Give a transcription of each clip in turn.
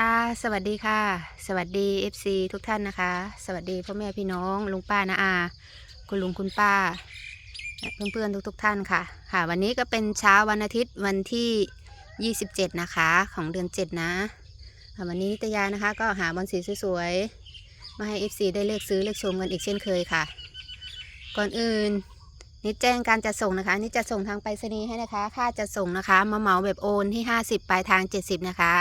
ค่ะ สวัสดีค่ะ สวัสดี FC ทุกท่านนะคะ สวัสดีพ่อแม่พี่น้องลุงป้านาอา คุณลุงคุณป้า เพื่อนๆทุกๆท่านค่ะ ค่ะ วันนี้ก็เป็นเช้าวันอาทิตย์วันที่ 27 นะคะของเดือน 7 นะค่ะวันนี้นิตยานะคะ ก็หาบอลสีสวยๆมาให้ FC ได้เลือกซื้อเลือกชมกันอีกเช่นเคยค่ะ ก่อนอื่นนิดแจ้งการจัดส่งนะคะนิดจะส่งทางไปรษณีย์ให้นะคะ ค่าจัดส่งนะคะ มาเหมาแบบโอนที่ 50 ปลายทาง 70 นะคะ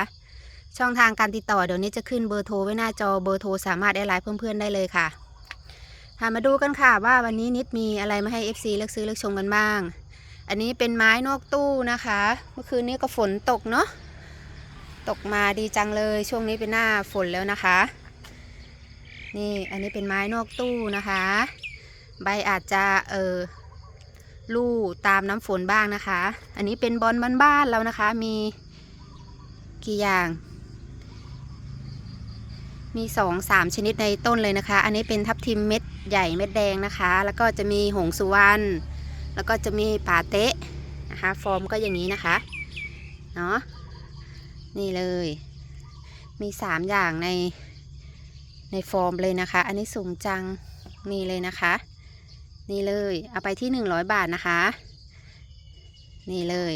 ช่องทางการติดต่อเดี๋ยวนี้จะขึ้นเบอร์โทรไว้หน้าจอเบอร์โทรสามารถแอดไลน์เพื่อนๆได้เลยค่ะค่ะมาดูกันค่ะว่าวันนี้นิดมีอะไรมาให้ FC เลือกซื้อเลือกชมกันบ้าง อันนี้เป็นไม้นอกตู้นะคะ เมื่อคืนนี้ก็ฝนตกเนาะตกมาดีจังเลยช่วงนี้เป็นหน้าฝนแล้วนะคะ นี่อันนี้เป็นไม้นอกตู้นะคะ ใบอาจจะเออลู่ตามน้ำฝนบ้างนะคะ อันนี้เป็นบอลบ้านๆแล้วนะคะ มีกี่อย่าง มีสองสามชนิดในต้นเลยนะคะ อันนี้เป็นทับทิมเม็ดใหญ่เม็ดแดงนะคะ แล้วก็จะมีหงสุวรรณ แล้วก็จะมีป่าเตะนะคะ ฟอร์มก็อย่างนี้นะคะ เนาะ นี่เลย มีสามอย่างในในฟอร์มเลยนะคะ อันนี้สูงจัง นี่เลยนะคะ นี่เลย เอาไปที่ 100 บาทนะคะ นี่เลย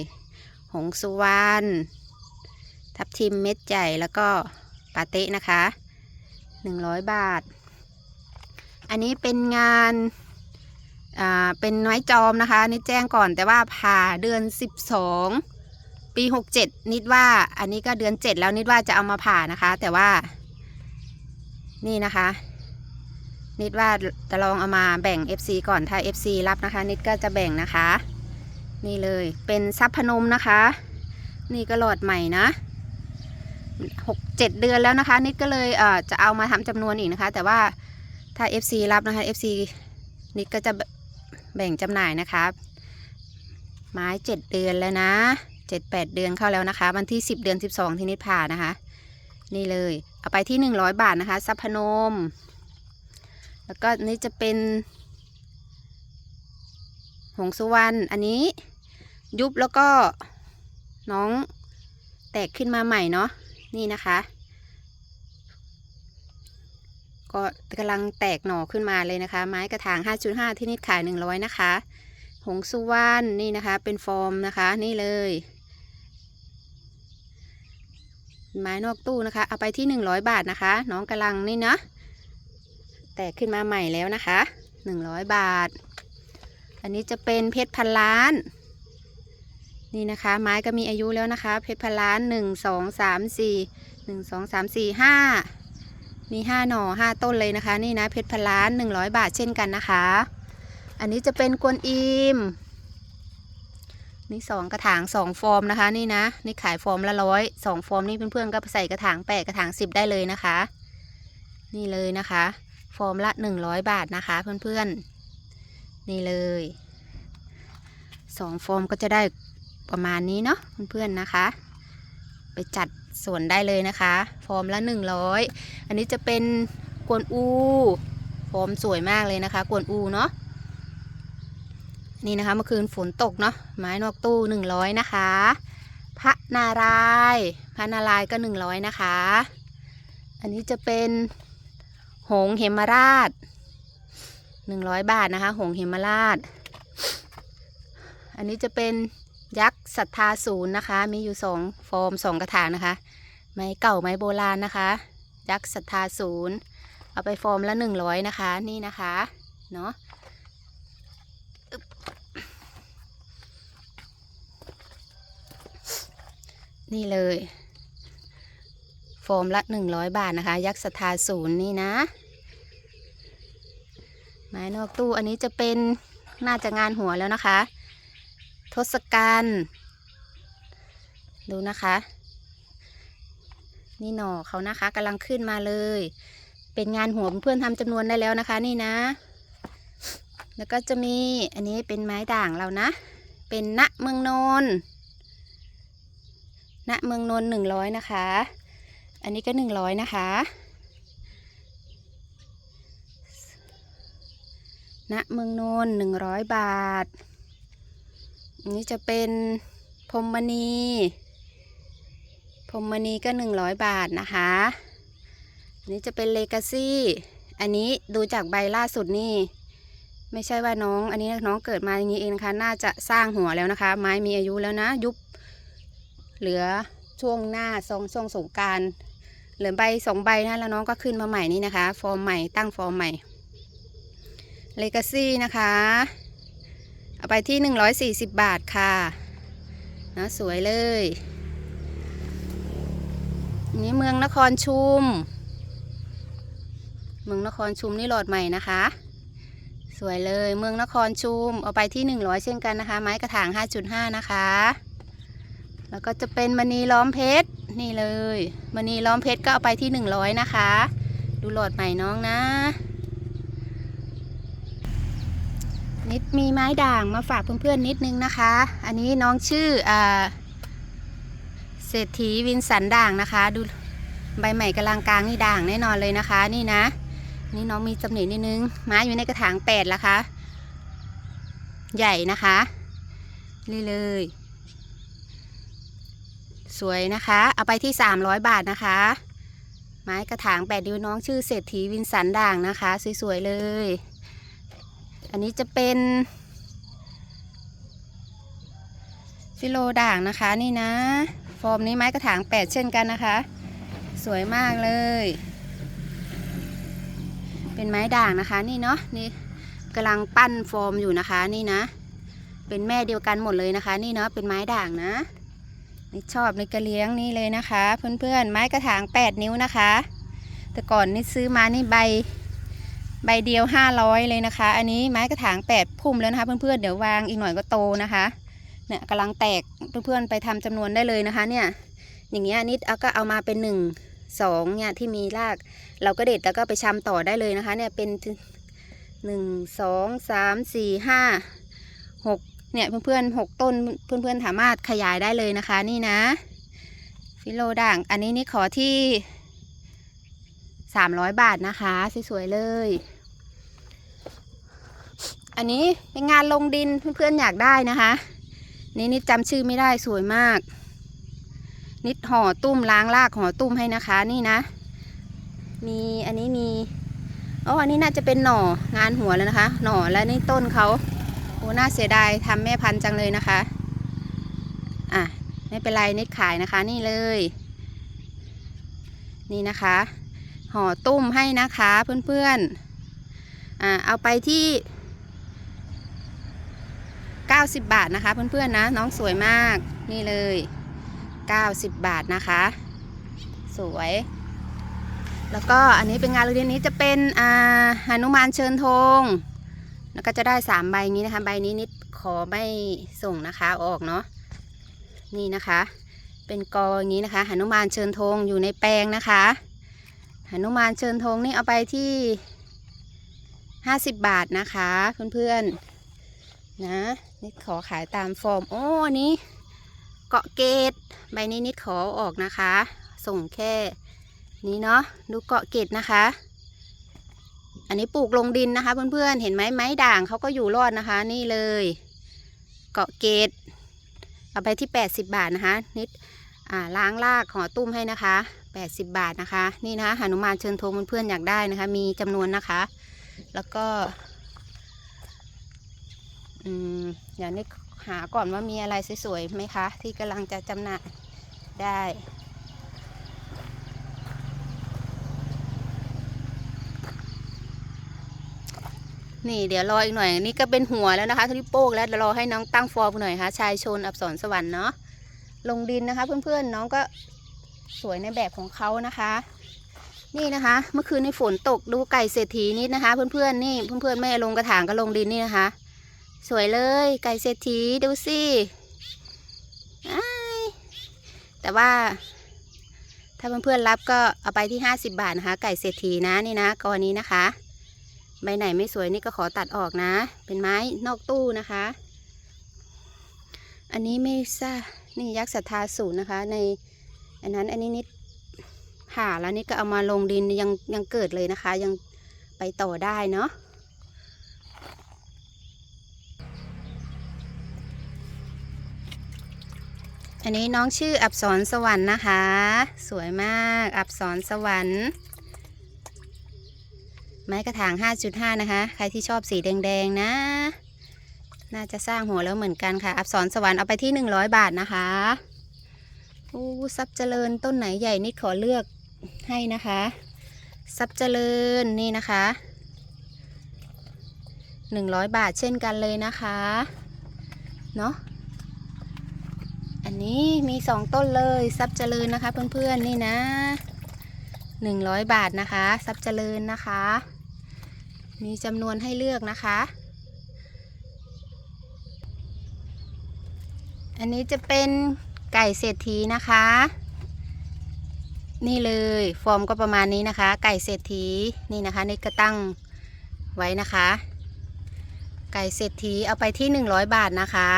หงสุวรรณ ทับทิมเม็ดใหญ่ แล้วก็ปาเต้นะคะ 100 บาท อันนี้เป็นงานอ่าเป็นไม้จอมนะคะนิดแจ้งก่อนแต่ว่าผ่าเดือน 12 ปี 67 นิดว่าอันนี้ก็เดือน 7 แล้วนิดว่าจะเอามาผ่านะคะ แต่ว่านี่นะคะ นิดว่าจะลองเอามาแบ่ง FC ก่อนถ้า FC รับนะคะ นิดก็จะแบ่งนะคะ นี่เลยเป็นซับพนมนะคะ นี่ก็หลอดใหม่นะ หกเจ็ดเดือนแล้วนะคะ นิดก็เลยเอ่อจะเอามาทำจำนวนอีกนะคะ แต่ว่าถ้า FC รับนะคะ FC นิดก็จะแบ่งจำหน่ายนะคะ ไม้เจ็ดเดือนแล้วนะเจ็ดแปดเดือนเข้าแล้วนะคะ วันที่สิบเดือนสิบสองที่นิดผ่านะคะ นี่เลย เอาไปที่หนึ่งร้อยบาทนะคะซับพนม แล้วก็นี่จะเป็น หงสุวรรณอันนี้ยุบแล้วก็น้องแตกขึ้นมาใหม่เนาะ นี่นะคะ ก็กำลังแตกหน่อขึ้นมาเลยนะคะ ไม้กระถาง 5.5 ที่นิดขาย 100 นะคะ หงสุวรรณนี่นะคะ เป็นฟอร์มนะคะ นี่เลย ไม้นอกตู้นะคะ เอาไปที่ 100 บาทนะคะ น้องกำลังนี่นะแตกขึ้นมาใหม่แล้วนะคะ 100 บาท อันนี้จะเป็นเพชรพันล้าน นี่นะคะ ไม้ก็มีอายุแล้วนะคะ เพชรพันล้านหนึ่งสองสามสี่หนึ่งสองสามสี่ห้ามีห้าหน่อห้าต้นเลยนะคะ นี่นะเพชรพันล้านหนึ่งร้อยบาทเช่นกันนะคะ อันนี้จะเป็นกวนอิมนี่สองกระถางสองฟอร์มนะคะนี่นะนี่ขายฟอร์มละร้อยสองฟอร์มนี่เพื่อนๆก็ใส่กระถางแปดกระถางสิบได้เลยนะคะ นี่เลยนะคะ ฟอร์มละหนึ่งร้อยบาทนะคะเพื่อนๆนี่เลยสองฟอร์มก็จะได้ ประมาณนี้เนาะเพื่อนๆนะคะ ไปจัดส่วนได้เลยนะคะ ฟอร์มละ100อันนี้จะเป็นกวนอูฟอร์มสวยมากเลยนะคะกวนอูเนาะนี่นะคะเมื่อคืนฝนตกเนาะไม้นอกตู้100นะคะ พระนารายพระนารายณ์ก็100นะคะ อันนี้จะเป็นหงเหมราช100บาทนะคะ หงเหมราช อันนี้จะเป็น ศรัทธาศูนย์นะคะ มีอยู่สองฟอร์มสองกระถางนะคะ ไม้เก่าไม้โบราณนะคะ ยักษ์ศรัทธาศูนย์เอาไปฟอร์มละหนึ่งร้อยนะคะ นี่นะคะเนาะนี่เลยฟอร์มละหนึ่งร้อยบาทนะคะ ยักษ์ศรัทธาศูนย์นี่นะ ไม้นอกตู้อันนี้จะเป็นน่าจะงานหัวแล้วนะคะ ทศกัณฐ์ ดูนะคะ นี่หน่อเขานะคะกำลังขึ้นมาเลย เป็นงานหัวเพื่อนทำจำนวนได้แล้วนะคะ นี่นะ แล้วก็จะมีอันนี้เป็นไม้ด่างเรานะ เป็นณเมืองนนณเมืองนนหนึ่งร้อยนะคะ อันนี้ก็หนึ่งร้อยนะคะณเมืองนนหนึ่งร้อยบาท อันนี้จะเป็นพรมณี พรหมณีก็หนึ่งร้อยบาทนะคะนนี้จะเป็นเลกาซี่อันนี้ดูจากใบล่าสุดนี่ ไม่ใช่ว่าน้อง อันนี้น้องเกิดมาอย่างนี้เองนะคะ น่าจะสร้างหัวแล้วนะคะ ไม้มีอายุแล้วนะ ยุบเหลือช่วงหน้าทรงช่วงสงการเหลือใบสองใบนะแล้วน้องก็ขึ้นมาใหม่นี่นะคะ ฟอร์มใหม่ตั้งฟอร์มใหม่เลกาซี่นะคะ เอาไปที่ 140 บาทค่ะนะสวยเลย นนี้เมืองนครชุม เมืองนครชุมนี่หลอดใหม่นะคะ สวยเลยเมืองนครชุมเอาไปที่100เช่นกันนะคะ ไม้กระถาง5.5นะคะ แล้วก็จะเป็นมณีล้อมเพชรนี่เลยมณีล้อมเพชรก็เอาไปที่100นะคะ ดูหลอดใหม่น้องนะนิดมีไม้ด่างมาฝากเพื่อนๆนิดนึงนะคะ อันนี้น้องชื่ออ่า เศรษฐีวินสันด่างนะคะ ดูใบใหม่กำลังกลางนี่ด่างแน่นอนเลยนะคะ นี่นะ นี่น้องมีจำหนินิดนึงไม้อยู่ในกระถางแปดละคะ ใหญ่นะคะนี่เลย สวยนะคะ เอาไปที่300บาทนะคะ ไม้กระถางแปดดิวน้องชื่อเศรษฐีวินสันด่างนะคะ สวยๆเลย อันนี้จะเป็นฟิโลด่างนะคะนี่นะ ฟอร์มนี้ไม้กระถางแปดเช่นกันนะคะ สวยมากเลย เป็นไม้ด่างนะคะนี่เนาะนี่กำลังปั้นฟอร์มอยู่นะคะนี่นะ เป็นแม่เดียวกันหมดเลยนะคะ นี่เนาะเป็นไม้ด่างนะนี่ชอบนี่กระเลี้ยงนี่เลยนะคะ เพื่อนๆไม้กระถาง 8 นิ้วนะคะ แต่ก่อนนี่ซื้อมานี่ใบใบเดียว 500 เลยนะคะ อันนี้ไม้กระถาง 8 พุ่มแล้วนะคะ เพื่อนๆเดี๋ยววางอีกหน่อยก็โตนะคะ เนี่ยกำลังแตกเพื่อนๆไปทำจำนวนได้เลยนะคะ เนี่ย อย่างเงี้ยนิดเอาก็เอามาเป็น1 2เนี่ยที่มีราก เราก็เด็ดแล้วก็ไปชำต่อได้เลยนะคะ เนี่ยเป็นหนึ่งสองสามสี่ห้าหกเนี่ยเพื่อนๆหกต้นเพื่อนๆสามารถขยายได้เลยนะคะ นี่นะ ฟิโลด่างอันนี้นี่ขอที่สามร้อยบาทนะคะ สวยๆเลย อันนี้เป็นงานลงดินเพื่อนๆอยากได้นะคะ นี่นิดจำชื่อไม่ได้สวยมาก นิดห่อตุ้มล้างรากห่อตุ้มให้นะคะนี่นะ มีอันนี้มีอ๋ออันนี้น่าจะเป็นหน่องานหัวแล้วนะคะ หน่อและนี่ต้นเขาโอ้น่าเสียดายทำแม่พันธุ์จังเลยนะคะ อะไม่เป็นไรนิดขายนะคะนี่เลย นี่นะคะ ห่อตุ้มให้นะคะเพื่อนๆอ่าเอาไปที่ 90 บาทนะคะเพื่อนๆนะน้องสวยมากนี่เลย 90 บาทนะคะ สวย แล้วก็อันนี้เป็นงานโรงเรียนนี้จะเป็นอ่าหนุมานเชิญธงแล้วก็จะได้สามใบนี้นะคะ ใบนี้นิดขอไม่ส่งนะคะออกเนาะนี่นะคะ เป็นกออย่างนี้นะคะหนุมานเชิญธงอยู่ในแปลงนะคะหนุมานเชิญธงนี่เอาไปที่ห้าสิบบาทนะคะเพื่อนๆ นะนิดขอขายตามฟอร์มโอ้นี้เกาะเกตใบนี้นิดขอออกนะคะ ส่งแค่นี่เนาะดูเกาะเกตนะคะ อันนี้ปลูกลงดินนะคะ เพื่อนๆเห็นไหมไม้ด่างเขาก็อยู่รอดนะคะ นี่เลย เกาะเกตเอาไปที่ 80 บาทนะคะ นิดล้างรากห่อตุ้มให้นะคะ 80 บาทนะคะ นี่นะคะหนุมานเชิญโทรเพื่อนๆอยากได้นะคะ มีจำนวนนะคะ แล้วก็ อืมเดี๋ยวนิดหาก่อนว่ามีอะไรสวยๆไหมคะ ที่กำลังจะจำหน่ายได้นี่เดี๋ยวรออีกหน่อยนี่ก็เป็นหัวแล้วนะคะทุกโป้งแล้วเดี๋ยวรอให้น้องตั้งฟอร์มหน่อยค่ะชายชนอับสรสวรรค์เนาะลงดินนะคะ เพื่อนๆน้องก็สวยในแบบของเขานะคะ นี่นะคะ เมื่อคืนในฝนตกดูไก่เศรษฐีนิดนะคะ เพื่อนๆนี่เพื่อนๆไม่ลงกระถางก็ลงดินนี่นะคะ สวยเลยไก่เศรษฐีดูสิแต่ว่า ถ้าเพื่อนๆรับก็เอาไปที่ 50 บาทนะคะ ไก่เศรษฐีนะนี่นะกอนี้นะคะ ใบไหนไม่สวยนี่ก็ขอตัดออกนะ เป็นไม้นอกตู้นะคะ อันนี้ไม่ทราบนี่ยักษ์ศรัทธาศูนนะคะ ในอันนั้นอันนี้นิดผ่าแล้วนี่ก็เอามาลงดินยังยังเกิดเลยนะคะ ยังไปต่อได้เนาะ อันนี้น้องชื่ออับสรสวรรค์นะคะ สวยมากอับสรสวรรค์ ไม้กระถาง 5.5 นะคะ ใครที่ชอบสีแดงๆนะ น่าจะสร้างหัวแล้วเหมือนกันค่ะ อับสรสวรรค์เอาไปที่ 100 บาทนะคะอู้ซับเจริญต้นไหนใหญ่นิดขอเลือกให้นะคะ ซับเจริญนี่นะคะ 100 บาทเช่นกันเลยนะคะ เนาะ อันนี้มีสองต้นเลยซับเจริญนะคะเพื่อนๆนี่นะ100บาทนะคะซับเจริญนะคะ มีจำนวนให้เลือกนะคะ อันนี้จะเป็นไก่เศรษฐีนะคะ นี่เลยฟอร์มก็ประมาณนี้นะคะ ไก่เศรษฐีนี่นะคะนี่ก็ตั้งไว้นะคะ ไก่เศรษฐีเอาไปที่ 100 บาทนะคะ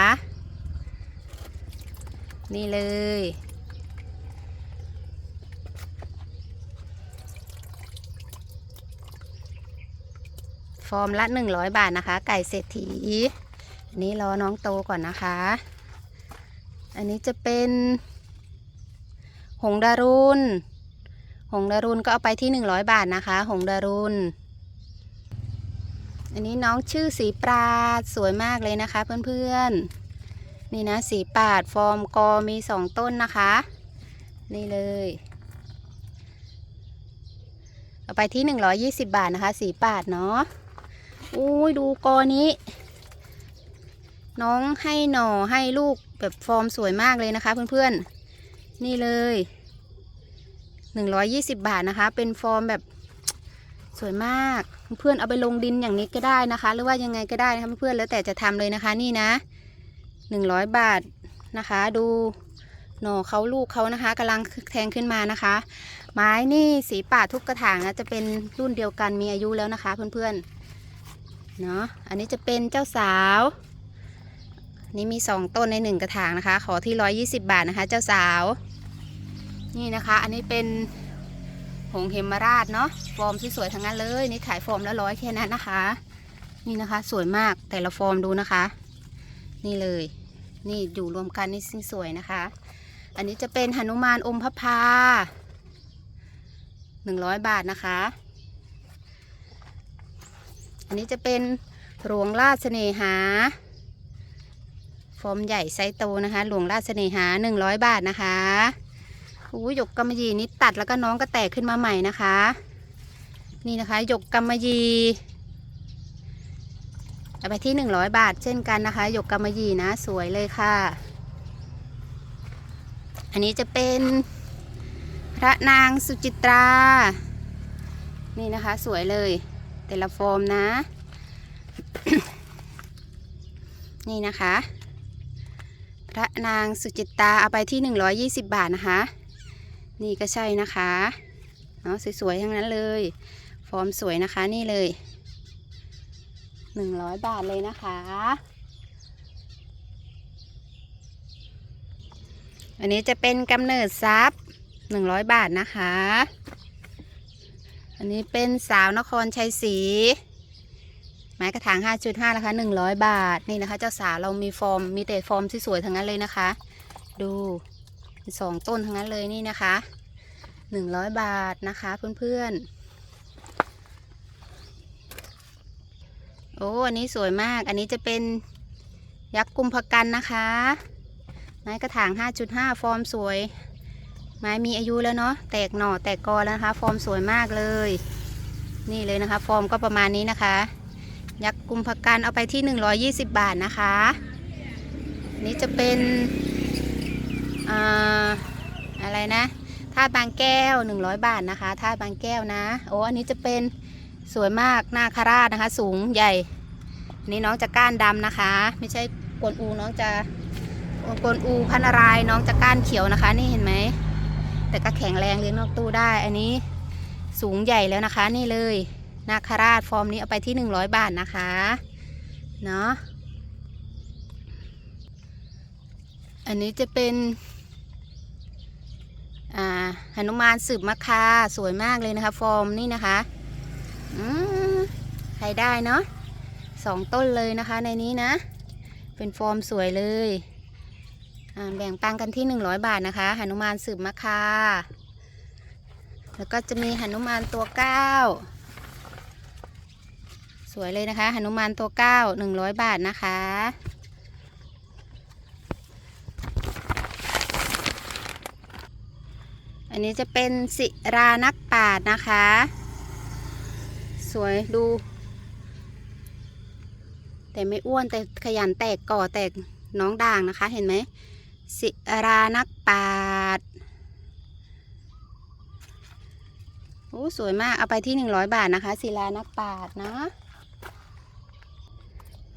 นี่เลย ฟอร์มละ100บาทนะคะ ไก่เศรษฐีอันนี้รอน้องโตก่อนนะคะ อันนี้จะเป็น หงดารุน หงดารุนก็เอาไปที่100บาทนะคะ หงดารุน อันนี้น้องชื่อสีปราดสวยมากเลยนะคะเพื่อนๆ นี่นะสีปาดฟอร์มกอมีสองต้นนะคะ นี่เลยเอาไปที่120บาทนะคะ สีปาดเนาะอุ้ยดูกอนี้ น้องให้หน่อให้ลูกแบบฟอร์มสวยมากเลยนะคะเพื่อนๆ นี่เลย120บาทนะคะ เป็นฟอร์มแบบสวยมากเพื่อนเอาไปลงดินอย่างนี้ก็ได้นะคะ หรือว่ายังไงก็ได้นะคะเพื่อนแล้วแต่จะทำเลยนะคะนี่นะ 100 บาทนะคะ ดูหน่อเขาลูกเขานะคะกำลังแทงขึ้นมานะคะ ไม้นี่สีป่าทุกกระถางนะจะเป็นรุ่นเดียวกันมีอายุแล้วนะคะเพื่อนๆเนาะอันนี้จะเป็นเจ้าสาว นี่มีสองต้นในหนึ่งกระถางนะคะ ขอที่ 120 บาทนะคะ เจ้าสาว นี่นะคะ อันนี้เป็นหงเฮมราชเนาะฟอร์มที่สวยทั้งนั้นเลยนี่ขายฟอร์มละร้อยแค่นั้นนะคะ นี่นะคะ สวยมากแต่ละฟอร์มดูนะคะ นี่เลย นี่อยู่รวมกันนี่สิ่งสวยนะคะ อันนี้จะเป็นหนุมานอมพระพาหนึ่งร้อยบาทนะคะ อันนี้จะเป็นหลวงราชเสน่หา ฟอร์มใหญ่ไซส์โตนะคะ หลวงราชเสน่หาหนึ่งร้อยบาทนะคะอู้หยกกำมะหยี่นี่ตัดแล้วก็น้องก็แตกขึ้นมาใหม่นะคะ นี่นะคะหยกกำมะหยี่ ไปที่ 100 บาท เช่นกันนะคะหยกกำมะหยี่นะสวยเลยค่ะ อันนี้จะเป็นพระนางสุจิตรา นี่นะคะสวยเลย แต่ละฟอร์มนะ นี่นะคะ พระนางสุจิตราเอาไปที่ 120 บาทนะคะ นี่ก็ใช่นะคะเนาะสวยๆทั้งนั้นเลย ฟอร์มสวยนะคะนี่เลย หนึ่งร้อยบาทเลยนะคะ อันนี้จะเป็นกำเนิดทรัพย์หนึ่งร้อยบาทนะคะ อันนี้เป็นสาวนครชัยศรีไม้กระถาง 5.5ราคา100 บาท นี่นะคะ เจ้าสาวเรามีฟอร์ม มีแต่ฟอร์มสวยๆทั้งนั้นเลยนะคะ ดูสองต้นทั้งนั้นเลยนี่นะคะ 100 บาทนะคะเพื่อนๆ โอ้อันนี้สวยมาก อันนี้จะเป็นยักษ์กุมภกันนะคะ ไม้กระถาง 5.5 ฟอร์มสวย ไม้มีอายุแล้วเนาะ แตกหน่อแตกกอแล้วนะคะ ฟอร์มสวยมากเลย นี่เลยนะคะ ฟอร์มก็ประมาณนี้นะคะ ยักษ์กุมภกันเอาไปที่ 120 บาทนะคะ นี้จะเป็นอ่าอะไรนะธาตุบางแก้ว 100 บาทนะคะธาตุบางแก้วนะ โอ้ อันนี้จะเป็น สวยมากนาคาราชนะคะ สูงใหญ่อันนี้น้องจะก้านดำนะคะ ไม่ใช่กวนอูน้องจะกวนอูพันรายน้องจะก้านเขียวนะคะ นี่เห็นไหมแต่ก็แข็งแรงเลี้ยงนอกตู้ได้ อันนี้สูงใหญ่แล้วนะคะ นี่เลยนาคาราชฟอร์มนี้เอาไปที่ 100 บาทนะคะเนาะอันนี้จะเป็นอ่าหนุมานสืบมะคาสวยมากเลยนะคะ ฟอร์มนี่นะคะ ใครได้เนาะสองต้นเลยนะคะในนี้นะ เป็นฟอร์มสวยเลยแบ่งปันกันที่100บาทนะคะหนุมานสืบมะคาแล้วก็จะมีหนุมานตัวเก้าสวยเลยนะคะหนุมานตัวเก้า100บาทนะคะอันนี้จะเป็นสิรานักปาดนะคะ สวยดู แต่ไม่อ้วนแต่ขยันแตกก่อแตกน้องด่างนะคะ เห็นไหมสิรานักปาดโอ้สวยมากเอาไปที่100บาทนะคะ ศิลานักปาดนะ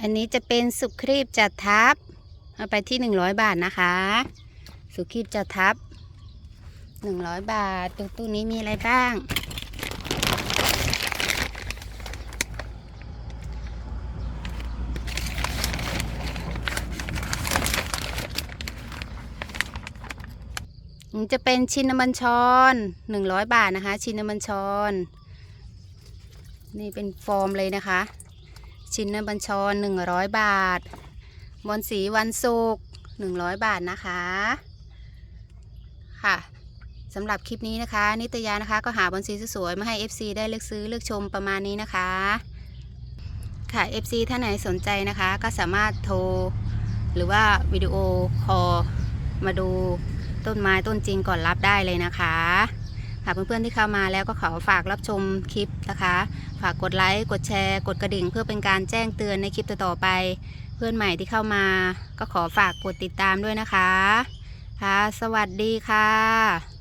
อันนี้จะเป็นสุครีบจัดทับ เอาไปที่100บาทนะคะ สุครีบจัดทับ100บาทตู้นี้มีอะไรบ้าง จะเป็นชินนบัญชรหนึ่งร้อยบาทนะคะ ชินนบัญชรนี่เป็นฟอร์มเลยนะคะ ชินนบัญชรหนึ่งร้อยบาท บอนสีวันศุกร์หนึ่งร้อยบาทนะคะ ค่ะสำหรับคลิปนี้นะคะ นิตยานะคะ ก็หาบอนสีสวยๆมาให้ FC ได้เลือกซื้อเลือกชมประมาณนี้นะคะ ค่ะ FC ท่านไหนสนใจนะคะ ก็สามารถโทร หรือว่าวิดีโอคอลมาดู ต้นไม้ต้นจริงก่อนรับได้เลยนะคะค่ะเพื่อนๆที่เข้ามาแล้วก็ขอฝากรับชมคลิปนะคะ ฝากกดไลค์ กดแชร์ กดกระดิ่ง เพื่อเป็นการแจ้งเตือนในคลิปต่อๆไป เพื่อนใหม่ที่เข้ามา ก็ขอฝากกดติดตามด้วยนะคะ ค่ะ สวัสดีค่ะ